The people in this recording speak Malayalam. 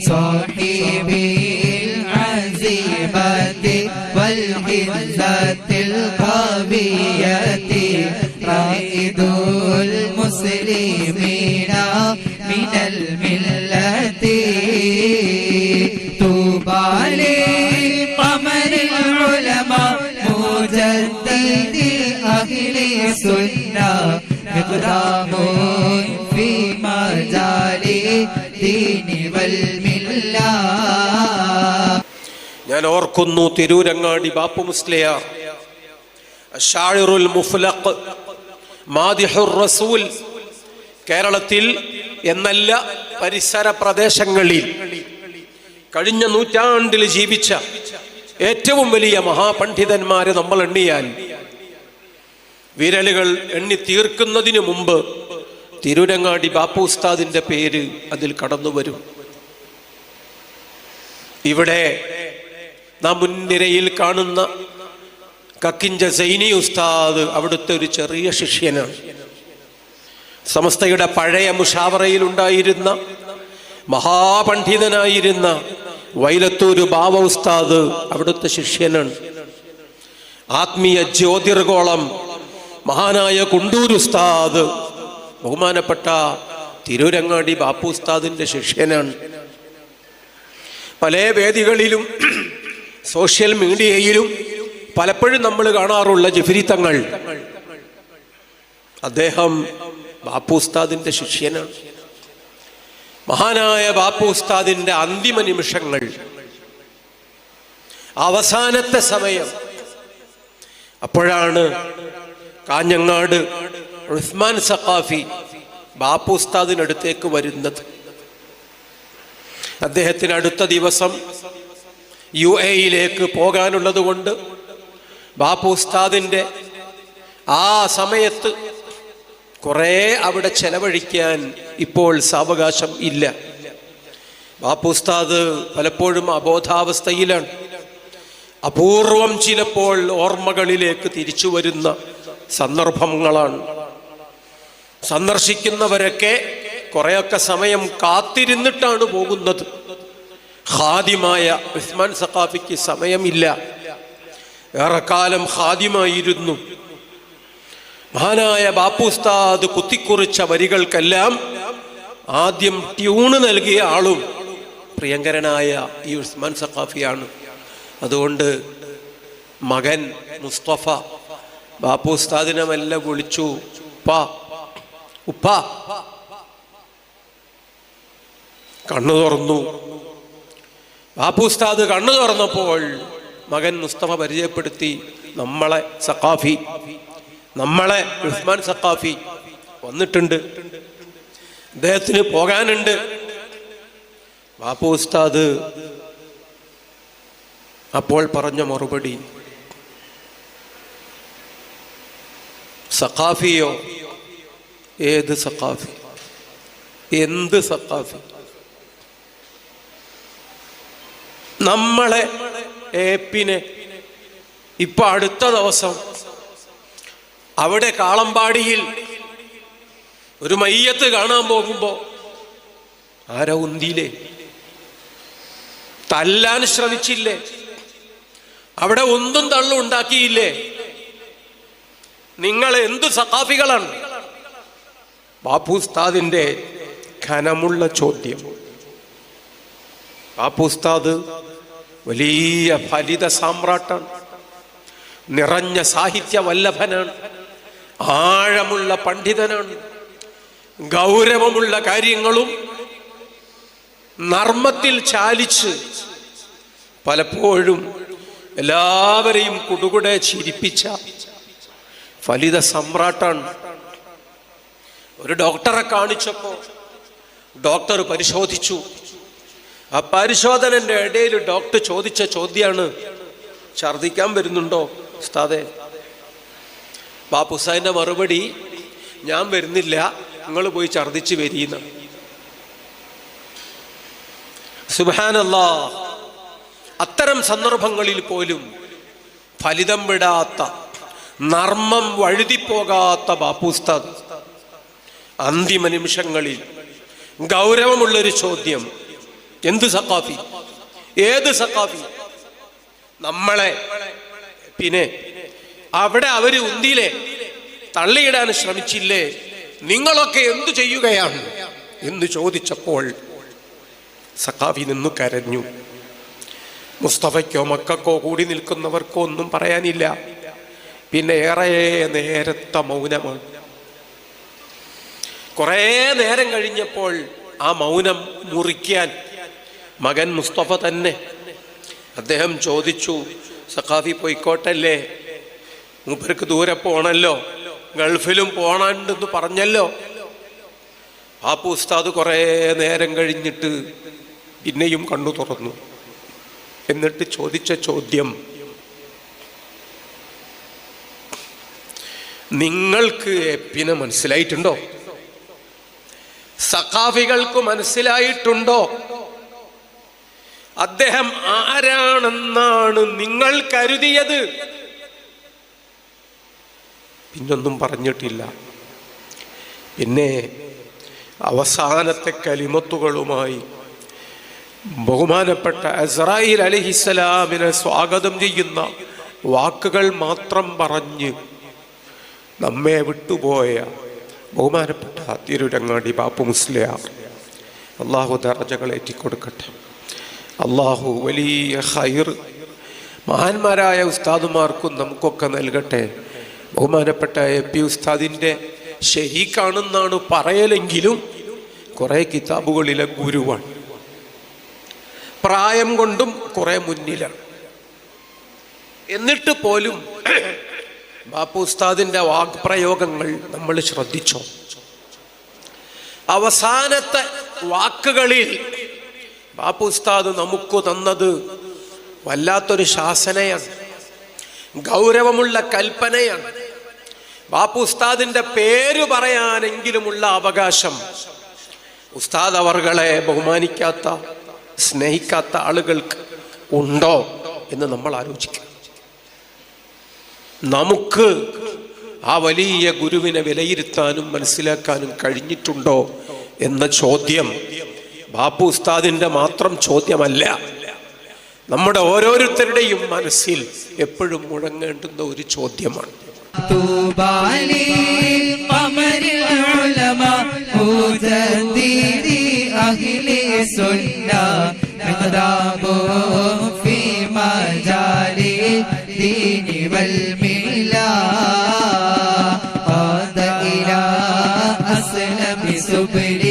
صاحبي العزيمة والهزة القوية رائد المسلمين من الملة. طوبى لقمر العلماء مجدد أهل السنة مقدام في مجال الدين والملة ഓർക്കുന്നു തിരൂരങ്ങാടി ബാപ്പു മുസ്ലിയാർ. ഷാഹിറുൽ മുഫ്ലഖ് മാദിഹുർ റസൂൽ കേരളത്തിൽ എന്നല്ല പരിസര പ്രദേശങ്ങളിൽ കഴിഞ്ഞ നൂറ്റാണ്ടിൽ ജീവിച്ച ഏറ്റവും വലിയ മഹാപണ്ഡിതന്മാരെ നമ്മൾ എണ്ണിയാൽ വിരലുകൾ എണ്ണി തീർക്കുന്നതിന് മുമ്പ് തിരുരങ്ങാടി ബാപ്പു ഉസ്താദിന്റെ പേര് അതിൽ കടന്നു വരും ഇവിടെ നാം മുൻനിരയിൽ കാണുന്ന കക്കിഞ്ച സൈനി ഉസ്താദ് അവിടുത്തെ ഒരു ചെറിയ ശിഷ്യനാണ്. സമസ്തയുടെ പഴയ മുഷാവറയിൽ ഉണ്ടായിരുന്ന മഹാപണ്ഡിതനായിരുന്ന വൈലത്തൂര് ബാവ ഉസ്താദ് അവിടുത്തെ ശിഷ്യനാണ്. ആത്മീയ ജ്യോതിർഗോളം മഹാനായ കുണ്ടൂർ ഉസ്താദ് ബഹുമാനപ്പെട്ട തിരൂരങ്ങാടി ബാപ്പു ഉസ്താദിന്റെ ശിഷ്യനാണ്. പല വേദികളിലും സോഷ്യൽ മീഡിയയിലും പലപ്പോഴും നമ്മൾ കാണാറുള്ള ജഫരിത്തങ്ങൾ. തങ്ങൾ അദ്ദേഹം ബാപ്പു ഉസ്താദിന്റെ ശിഷ്യനാണ്. മഹാനായ ബാപ്പു ഉസ്താദിന്റെ അന്തിമ നിമിഷങ്ങൾ. അവസാനത്തെ സമയം. അപ്പോഴാണ് കാഞ്ഞങ്ങാട് ഉസ്മാൻ സഖാഫി ബാപ്പു ഉസ്താദിനടുത്തേക്ക് വരുന്നത്. അദ്ദേഹത്തിന് അടുത്ത ദിവസം യു എയിലേക്ക് പോകാനുള്ളത് കൊണ്ട് ബാപ്പു ഉസ്താദിന്റെ ആ സമയത്ത് കുറേ അവിടെ ചെലവഴിക്കാൻ ഇപ്പോൾ സാവകാശം ഇല്ല. ബാപ്പു ഉസ്താദ് പലപ്പോഴും അബോധാവസ്ഥയിലാണ്. അപൂർവം ചിലപ്പോൾ ഓർമ്മകളിലേക്ക് തിരിച്ചു വരുന്ന സന്ദർഭങ്ങളാണ്. സന്ദർശിക്കുന്നവരൊക്കെ കുറെയൊക്കെ സമയം കാത്തിരുന്നിട്ടാണ് പോകുന്നത്. ഖാദിമായ ഉസ്മാൻ സഖാഫിക്ക് സമയമില്ല. ഏറെക്കാലം ഖാദിമായിരുന്നു. മഹാനായ ബാപ്പുസ്താദ് കുത്തിക്കുറിച്ച വരികൾക്കെല്ലാം ആദ്യം ട്യൂണ് നൽകിയ ആളും പ്രിയങ്കരനായ ഈ ഉസ്മാൻ സഖാഫിയാണ്. അതുകൊണ്ട് മകൻ മുസ്തഫ ബാപ്പുസ്താദിനെ മെല്ലെ വിളിച്ചു ഉപ്പ ഉപ്പ. കണ്ണു തുറന്നു. ബാപ്പു ഉസ്താദ് കണ്ണു തുറന്നപ്പോൾ മകൻ മുസ്തഫ പരിചയപ്പെടുത്തി നമ്മളെ സഖാഫി നമ്മളെ ഉസ്മാൻ സഖാഫി വന്നിട്ടുണ്ട്. അദ്ദേഹത്തിന് പോകാനുണ്ട്. ബാപ്പു ഉസ്താദ് അപ്പോൾ പറഞ്ഞ മറുപടി സഖാഫിയോ? ഏത് സഖാഫി? എന്ത് സഖാഫി? നമ്മളെ ഏപ്പിനെ. ഇപ്പൊ അടുത്ത ദിവസം അവിടെ കാളമ്പാടിയിൽ ഒരു മയ്യത്ത് കാണാൻ പോകുമ്പോ ആരോ ഉന്തിയില്ലേ തല്ലാൻ ശ്രമിച്ചില്ലേ? അവിടെ ഒന്നും തള്ളും ഉണ്ടാക്കിയില്ലേ? നിങ്ങൾ എന്ത് സഖാഫികളാണ്? ബാപ്പു ഉസ്താദിന്റെ ഘനമുള്ള ചോദ്യം. ബാപ്പു ഉസ്താദ് വലിയ ഫലിത സാമ്രാട്ടാണ്. നിറഞ്ഞ സാഹിത്യ വല്ലഭനാണ്. ആഴമുള്ള പണ്ഡിതനാണ്. ഗൗരവമുള്ള കാര്യങ്ങളും നർമ്മത്തിൽ ചാലിച്ച് പലപ്പോഴും എല്ലാവരെയും കുടുകുടെ ചിരിപ്പിച്ച ഫലിത സമ്രാട്ടാണ്. ഒരു ഡോക്ടറെ കാണിച്ചപ്പോൾ ഡോക്ടർ പരിശോധിച്ചു. ആ പരിശോധനന്റെ ഇടയിൽ ഡോക്ടർ ചോദിച്ച ചോദ്യമാണ് ഛർദിക്കാൻ വരുന്നുണ്ടോ ഉസ്താദെ? ബാപ്പുസാദിന്റെ മറുപടി ഞാൻ വരുന്നില്ല നിങ്ങൾ പോയി ഛർദിച്ച് വരീന്ന് സുബാനല്ലാ അത്തരം സന്ദർഭങ്ങളിൽ പോലും ഫലിതം വിടാത്ത നർമ്മം വഴുതിപ്പോകാത്ത ബാപ്പുസ്താദ് അന്തിമ നിമിഷങ്ങളിൽ ഗൗരവമുള്ളൊരു ചോദ്യം എന്ത് സക്കാഫി ഏത് സക്കാഫി നമ്മളെ. പിന്നെ അവിടെ അവർ ഉന്തിയിലെ തള്ളിയിടാൻ ശ്രമിച്ചില്ലേ? നിങ്ങളൊക്കെ എന്തു ചെയ്യുകയാണ്? എന്ന് ചോദിച്ചപ്പോൾ സക്കാഫി നിന്നു കരഞ്ഞു. മുസ്തഫയ്ക്കോ മക്കൾക്കോ കൂടി നിൽക്കുന്നവർക്കോ ഒന്നും പറയാനില്ല. പിന്നെ ഏറെ നേരത്തെ മൗനമാണ് കുറേ നേരം കഴിഞ്ഞപ്പോൾ ആ മൗനം മുറിക്കാൻ മകൻ മുസ്തഫ തന്നെ. അദ്ദേഹം ചോദിച്ചു സഖാഫി പോയിക്കോട്ടല്ലേ? മൂപ്പർക്ക് ദൂരെ പോണല്ലോ ഗൾഫിലും പോണുണ്ടെന്ന് പറഞ്ഞല്ലോ. പാപ്പു ഉസ്താദ് കുറേ നേരം കഴിഞ്ഞിട്ട് പിന്നെയും കണ്ണു തുറന്നു. എന്നിട്ട് ചോദിച്ച ചോദ്യം നിങ്ങൾക്ക് എപ്പിനെ മനസ്സിലായിട്ടുണ്ടോ? സഖാഫികൾക്ക് മനസ്സിലായിട്ടുണ്ടോ? അദ്ദേഹം ആരാണെന്നാണ് നിങ്ങൾ കരുതിയത്? പിന്നൊന്നും പറഞ്ഞിട്ടില്ല. പിന്നെ അവസാനത്തെ കലിമത്തുകളുമായി ബഹുമാനപ്പെട്ട അസറായിൽ അലിഹിസലാമിനെ സ്വാഗതം ചെയ്യുന്ന വാക്കുകൾ മാത്രം പറഞ്ഞ് നമ്മെ വിട്ടുപോയ ബഹുമാനപ്പെട്ട തിരുരങ്ങാടി ബാപ്പു മുസ്ലിയാർ അള്ളാഹു ദറജകൾ ഏറ്റിക്കൊടുക്കട്ടെ അള്ളാഹു വലിയ ഹൈർ മഹാന്മാരായ ഉസ്താദുമാർക്കും നമുക്കൊക്കെ നൽകട്ടെ. ബഹുമാനപ്പെട്ട എ പി ഉസ്താദിന്റെ ശരിക്കാണെന്നാണ് പറയലെങ്കിലും കുറേ കിതാബുകളിലെ ഗുരുവാണ് പ്രായം കൊണ്ടും കുറെ മുന്നിലാണ്. എന്നിട്ട് പോലും ബാപ്പു ഉസ്താദിന്റെ വാക്പ്രയോഗങ്ങൾ നമ്മൾ ശ്രദ്ധിച്ചോ? അവസാനത്തെ വാക്കുകളിൽ ബാപ്പു ഉസ്താദ് നമുക്ക് തന്നത് വല്ലാത്തൊരു ശാസനയാണ്. ഗൗരവമുള്ള കൽപ്പനയാണ്. ബാപ്പു ഉസ്താദിന്റെ പേര് പറയാനെങ്കിലുമുള്ള അവകാശം ഉസ്താദ് അവർകളെ ബഹുമാനിക്കാത്ത സ്നേഹിക്കാത്ത ആളുകൾക്ക് ഉണ്ടോ എന്ന് നമ്മൾ ആലോചിക്കുക നമുക്ക് ആ വലിയ ഗുരുവിനെ വിലയിരുത്താനും മനസ്സിലാക്കാനും കഴിഞ്ഞിട്ടുണ്ടോ എന്ന ചോദ്യം ബാപ്പു ഉസ്താദിന്റെ മാത്രം ചോദ്യമല്ല. നമ്മുടെ ഓരോരുത്തരുടെയും മനസ്സിൽ എപ്പോഴും മുഴങ്ങേണ്ടുന്ന ഒരു ചോദ്യമാണ്. സുബരി